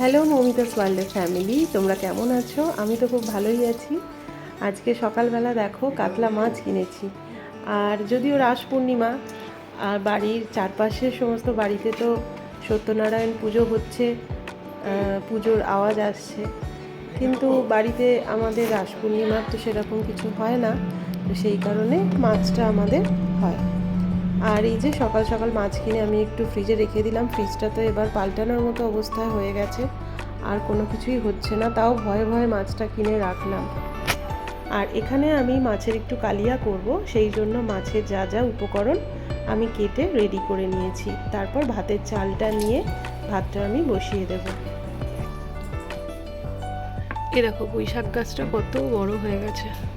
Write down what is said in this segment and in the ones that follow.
Hello মমিতাস ওয়ার্ল্ডের family, তোমরা কেমন আছো? আমি তো খুব ভালোই আছি। আজকে সকালবেলা দেখো কাতলা মাছ কিনেছি। আর যদিও রাস পূর্ণিমা, আর বাড়ির চারপাশের সমস্ত বাড়িতে তো সত্যনারায়ণ পুজো হচ্ছে পুজোর আওয়াজ আসছে। কিন্তু বাড়িতে আমাদের রাস পূর্ণিমার তো সেরকম কিছু হয় না, তো সেই কারণে মাছটা আমাদের হয়। আর এই যে সকাল সকাল মাছ কিনে আমি একটু ফ্রিজে রেখে দিলাম। ফ্রিজটা তো এবার পাল্টানোর মতো অবস্থায় হয়ে গেছে। আর কোনো কিছুই হচ্ছে না, তাও ভয়ে ভয়ে মাছটা কিনে রাখলাম। আর এখানে আমি মাছের একটু কালিয়া করব, সেই জন্য মাছের যা যা উপকরণ আমি কেটে রেডি করে নিয়েছি। তারপর ভাতের চালটা নিয়ে ভাতটা আমি বসিয়ে দেব। এ দেখো বৈশাখ গাছটা কত বড় হয়ে গেছে।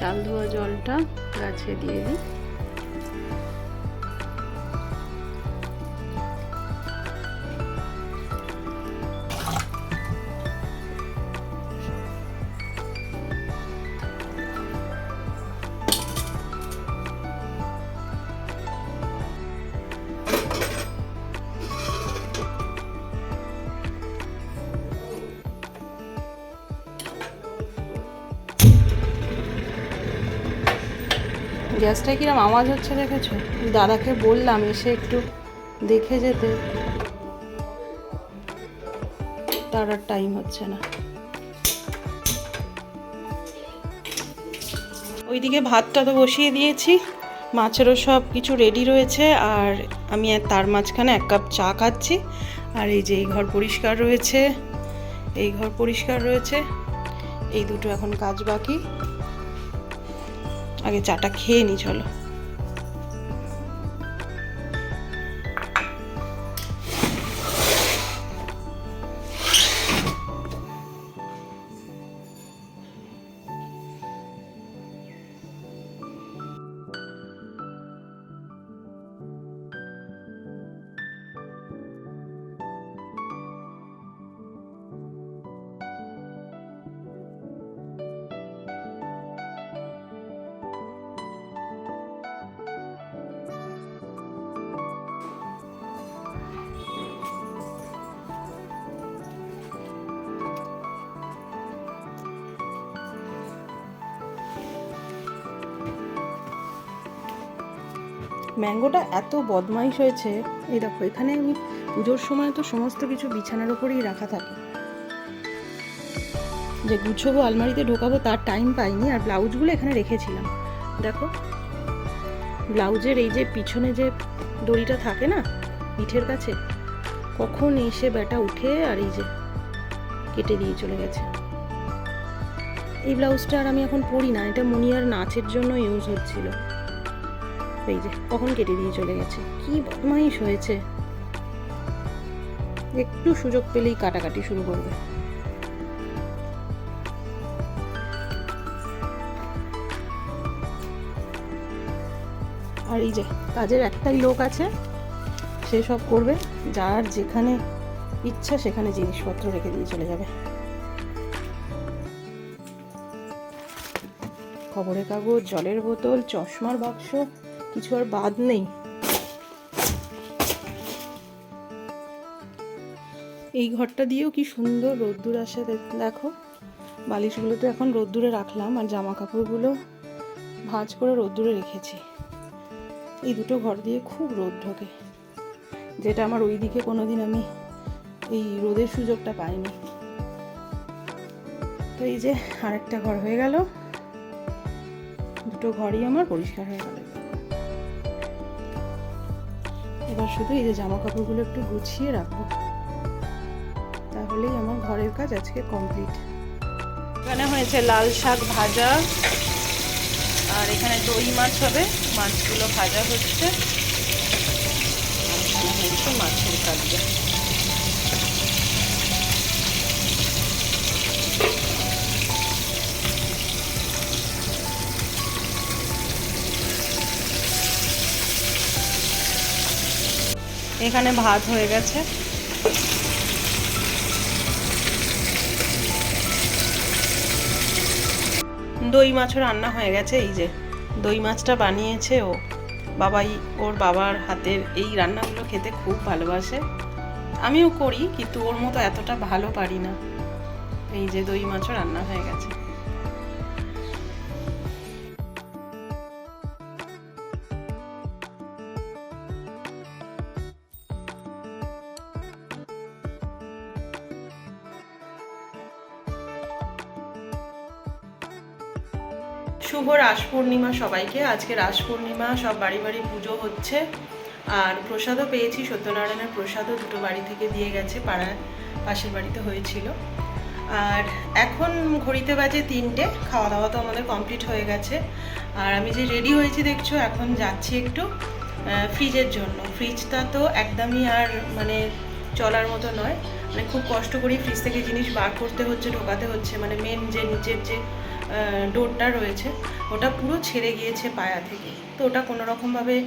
চাল ধোয়া জলটা গাছে দিয়ে দিই। গ্যাসটায় কিরম? আওয়াজ হচ্ছে দেখেছ? দাদাকে বললাম এসে একটু দেখে যেতে। তার আর টাইম হচ্ছে না। ওইদিকে ভাতটা তো বসিয়ে দিয়েছি। মাছেরও সব কিছু রেডি রয়েছে আর আমি তার মাঝখানে এক কাপ চা খাচ্ছি। আর এই যে এই ঘর পরিষ্কার রয়েছে, এই ঘর পরিষ্কার রয়েছে। এই দুটো এখন কাজ বাকি। আগে চাটা খেয়ে নি চলো। ম্যাঙ্গোটা এত বদমাইশ হয়েছে, এই দেখো, এখানে আমি পুজোর সময় তো সমস্ত কিছু বিছানার উপরেই রাখা থাকে। যে গুছোবো আলমারিতে ঢোকাবো তার টাইম পাইনি, আর ব্লাউজগুলো এখানে রেখেছিলাম। দেখো, ব্লাউজের এই যে পিছনে যে দড়িটা থাকে না, পিঠের কাছে, কখন এসে ব্যাটা উঠে আর এই যে কেটে দিয়ে চলে গেছে। এই ব্লাউজটা আর আমি এখন পরি না, এটা মুনিয়ার নাচের জন্য ইউজ হচ্ছিল। এই যে কেটে দিয়ে চলে গেছে। কি বদমাইশ হয়েছে। একটু সুযোগ পেলেই কাটাকাটি শুরু করবে। আর এই যে কাজের একটাই লোক আছে, সে সব করবে, যার যেখানে ইচ্ছা সেখানে জিনিসপত্র রেখে দিয়ে চলে যাবে। খবরের কাগজ, জলের বোতল, চশমার বাক্স কিছু আর বাদ নেই। এই ঘরটা দিয়েও কি সুন্দর রোদ্দুর আসে দেখো। বালিশগুলো তো এখন রোদ্দুরে রাখলাম আর জামা কাপড়গুলো ভাঁজ করে রোদ্দুরে রেখেছি। এই দুটো ঘর দিয়ে খুব রোদ ঢোকে। যেটা আমার ওই দিকে কোনোদিন আমি এই রোদের সুযোগটা পাইনি। তো এই যে আরেকটা ঘর হয়ে গেল। দুটো ঘরই আমার পরিষ্কার হয়ে গেল। এবার শুধু এই যে জামা কাপড়গুলো একটু গুছিয়ে রাখব। তাহলেই আমার ঘরের কাজ আজকে কমপ্লিট এখানে হয়েছে লাল শাক ভাজা, আর এখানে দই মাছ হবে। মাছগুলো ভাজা হচ্ছে। মাছের কালিয়া। এখানে ভাত হয়ে গেছে। দই মাছও রান্না হয়ে গেছে, এই যে। দই মাছটা বানিয়েছে ও। বাবাই, ওর বাবার হাতের এই রান্নাগুলো খেতে খুব ভালোবাসে। আমিও করি, কিন্তু ওর মতো এতটা ভালো পারি না। এই যে দই মাছও রান্না হয়ে গেছে। রাস পূর্ণিমা সবাইকে। আজকে রাস পূর্ণিমা, সব বাড়ি বাড়ি পুজো হচ্ছে। আর প্রসাদও পেয়েছি, সত্যনারায়ণের প্রসাদও দুটো বাড়ি থেকে দিয়ে গেছে পাড়ায় পাশের বাড়িতে হয়েছিল। আর এখন ঘড়িতে বাজে তিনটে খাওয়া দাওয়া তো আমাদের কমপ্লিট হয়ে গেছে। আর আমি যে রেডি হয়েছি, দেখছ, এখন যাচ্ছি একটু ফ্রিজের জন্য। ফ্রিজটা তো একদমই আর মানে চলার মতো নয়। মানে খুব কষ্ট করেই ফ্রিজ থেকে জিনিস বার করতে হচ্ছে, ঢোকাতে হচ্ছে। মানে মেন যে নিচের যে ডোরটা রয়েছে, ওটা পুরো ছেড়ে গিয়েছে পায়া থেকে। তো ওটা কোনো রকমভাবে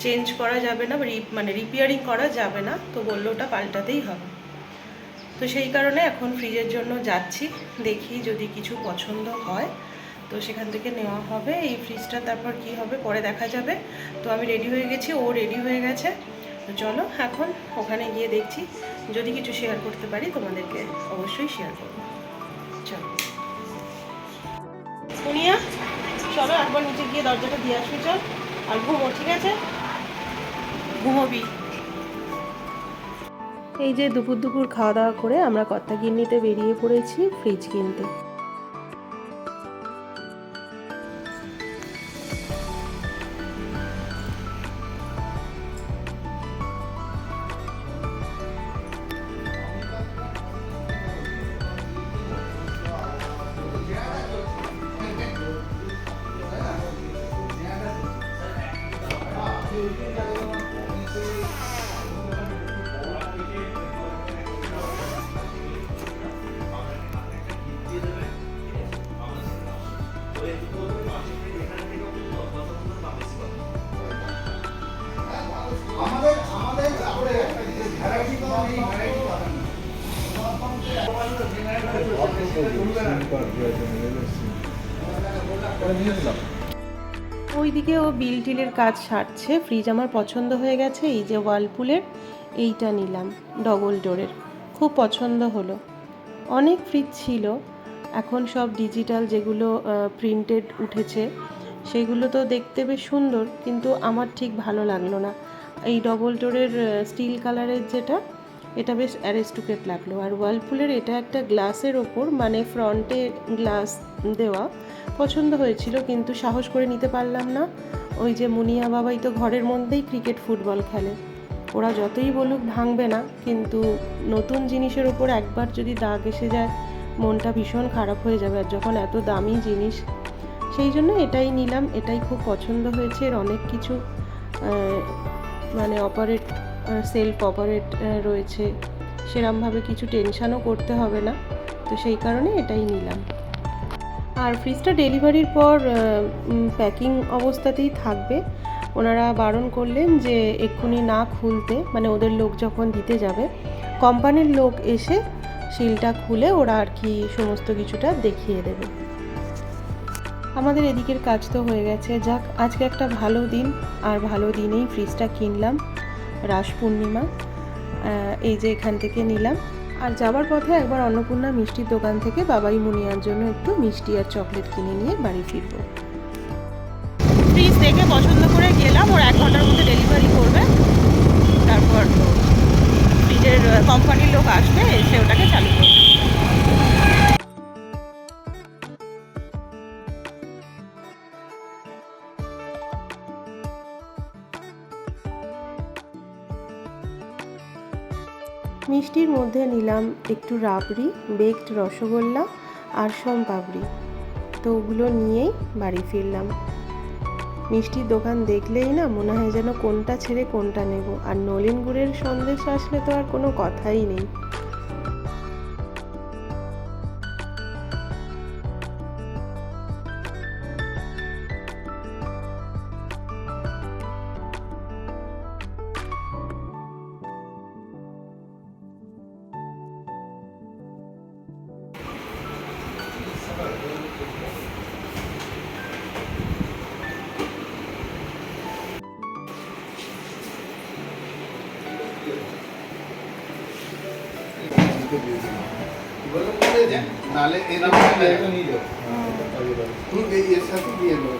চেঞ্জ করা যাবে না বা রি- মানে রিপেয়ারিং করা যাবে না, তো বলল ওটা পাল্টাতেই হবে। তো সেই কারণে এখন ফ্রিজের জন্য যাচ্ছি, দেখি যদি কিছু পছন্দ হয়। তো সেখান থেকে নেওয়া হবে, এই ফ্রিজটা তারপর কি হবে পরে দেখা যাবে। তো আমি রেডি হয়ে গেছি, ও রেডি হয়ে গেছে। তো চলো এখন ওখানে গিয়ে দেখছি, যদি কিছু শেয়ার করতে পারি তোমাদেরকে অবশ্যই শেয়ার করব। চলো। শুনিয়া? চলো একবার নিচে গিয়ে দরজাটা দিয়ে আসবি চল। আর ঘুমো, ঠিক আছে? ঘুমোবি। এই যে দুপুর দুপুর খাওয়া দাওয়া করে আমরা কর্তা গিন্নিতে বেরিয়ে পড়েছি, ফ্রিজ কিনতে। ওইদিকে ও বিল টিলের কাজ সারছে। ফ্রিজ আমার পছন্দ হয়ে গেছে, এই যে ওয়ালপুলের এইটা নিলাম, ডবল ডোরের। খুব পছন্দ হলো। অনেক ফ্রিজ ছিল, এখন সব ডিজিটাল যেগুলো প্রিন্টেড উঠেছে, সেগুলো তো দেখতে বেশ সুন্দর, কিন্তু আমার ঠিক ভালো লাগল না। এই ডবল ডোরের স্টিল কালারের যেটা এটা বেশ অ্যারেস্টুকেট লাগল। আর ওয়ালপুলের এটা একটা গ্লাসের ওপর মানে ফ্রন্টে গ্লাস দেওয়া পছন্দ হয়েছিল, কিন্তু সাহস করে নিতে পারলাম না। ওই যে মুনিয়া বাবাই তো ঘরের মধ্যেই ক্রিকেট ফুটবল খেলে। ওরা যতই বলুক ভাঙবে না, কিন্তু নতুন জিনিসের ওপর একবার যদি দাগ এসে যায়, মনটা ভীষণ খারাপ হয়ে যাবে। আর যখন এত দামি জিনিস, সেই জন্য এটাই নিলাম, এটাই খুব পছন্দ হয়েছে। এর অনেক কিছু মানে অপারেট সেলফ অপারেট রয়েছে। সেরমভাবে কিছু টেনশানও করতে হবে না। তো সেই কারণে এটাই নিলাম। আর ফ্রিজটা ডেলিভারির পর প্যাকিং অবস্থাতেই থাকবে। ওনারা বারণ করলেন যে এক্ষুনি না খুলতে মানে ওদের লোক যখন দিতে যাবে কোম্পানির লোক এসে সিলটা খুলে ওরা আর কি সমস্ত কিছুটা দেখিয়ে দেবে। আমাদের এদিকের কাজ তো হয়ে গেছে। যাক, আজকে একটা ভালো দিন। আর ভালো দিনেই ফ্রিজটা কিনলাম রাস পূর্ণিমা এই যে এখান থেকে নিলাম। আর যাবার পথে একবার অন্নপূর্ণা মিষ্টির দোকান থেকে বাবাই মুনিয়ার জন্য একটু মিষ্টি আর চকলেট কিনে নিয়ে বাড়ি ফিরবো। ফ্রিজ দেখে পছন্দ করে গেলাম, ওর এক ঘণ্টার মধ্যে ডেলিভারি করবে। তারপর ফ্রিজের কোম্পানির লোক আসবে, এসে ওটাকে চালু করবে। মিষ্টির মধ্যে নিলাম একটু রাবড়ি বেকড রসগোল্লা আর পাপড়ি তো ওগুলো নিয়েই বাড়ি ফিরলাম। মিষ্টির দোকান দেখলেই না মনে হয় যেন কোনটা ছেড়ে কোনটা নেব। আর নলিন গুড়ের সন্দেশ আসলে তো আর কোনো কথাই নেই। দুটো দিয়ে দিন বলে বলে নালে এই নিয়ে যাও। হুম, এই এর সাথে দিয়ে দেবো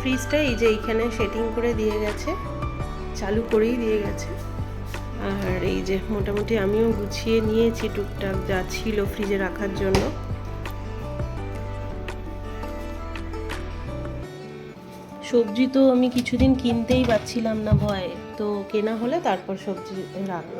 ফ্রিজটা এই যে এইখানে সেটিং করে দিয়ে গেছে। চালু করেই দিয়ে গেছে। আর এই যে মোটামুটি আমিও গুছিয়ে নিয়েছি টুকটাক যা ছিল ফ্রিজে রাখার জন্য। সবজি তো আমি কিছুদিন কিনতেই পাচ্ছিলাম না ভয়ে। তো কেনা হলে তারপর সবজি রাখব।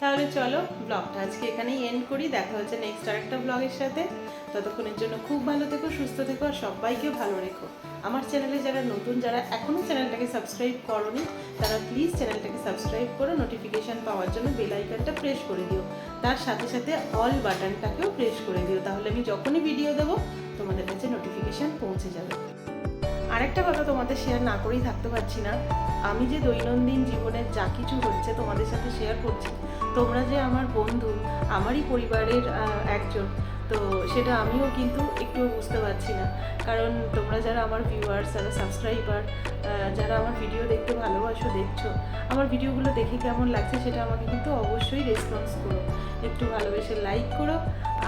তাহলে চলো, ব্লগটা আজকে এখানেই এন্ড করি। দেখা হচ্ছে নেক্সট আরেকটা ব্লগের সাথে। ততক্ষণের জন্য খুব ভালো থেকো, সুস্থ থেকো আর সবাইকে ভালো রেখো। আমার চ্যানেলে যারা নতুন, যারা এখনও চ্যানেলটাকে সাবস্ক্রাইব করনি, তারা প্লিজ চ্যানেলটাকে সাবস্ক্রাইব করো নোটিফিকেশান পাওয়ার জন্য বেল আইকনটা প্রেস করে দিও। তার সাথে সাথে অল বাটনটাকেও প্রেস করে দিও। তাহলে আমি যখনই ভিডিও দেবো, তোমাদের কাছে নোটিফিকেশান পৌঁছে যাবে। আরেকটা কথা তোমাদের শেয়ার না করেই থাকতে পারছি না। আমি যে দৈনন্দিন জীবনের যা কিছু হচ্ছে তোমাদের সাথে শেয়ার করছি, তোমরা যে আমার বন্ধু, আমারই পরিবারের একজন তো সেটা আমিও কিন্তু একটু বুঝতে পারছি না। কারণ তোমরা যারা আমার ভিউয়ার্স যারা সাবস্ক্রাইবার যারা আমার ভিডিও দেখতে ভালোবাসো, দেখছ, আমার ভিডিওগুলো দেখে কেমন লাগছে সেটা আমাকে কিন্তু অবশ্যই রেসপন্স করো। একটু ভালোবেসে লাইক করো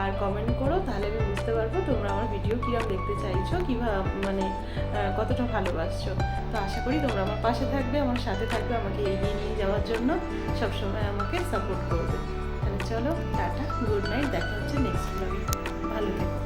আর কমেন্ট করো, তাহলে আমি বুঝতে পারব তোমরা আমার ভিডিও কীরকম দেখতে চাইছো কীভাবে মানে কতটা ভালোবাসছো। তো আশা করি তোমরা আমার পাশে থাকবে, আমার সাথে থাকবে, আমাকে এগিয়ে নিয়ে যাওয়ার জন্য সবসময় আমাকে সাপোর্ট করবে। চলো টাটা গুড নাইট দেখা হচ্ছে নেক্সট ভালো থেকো।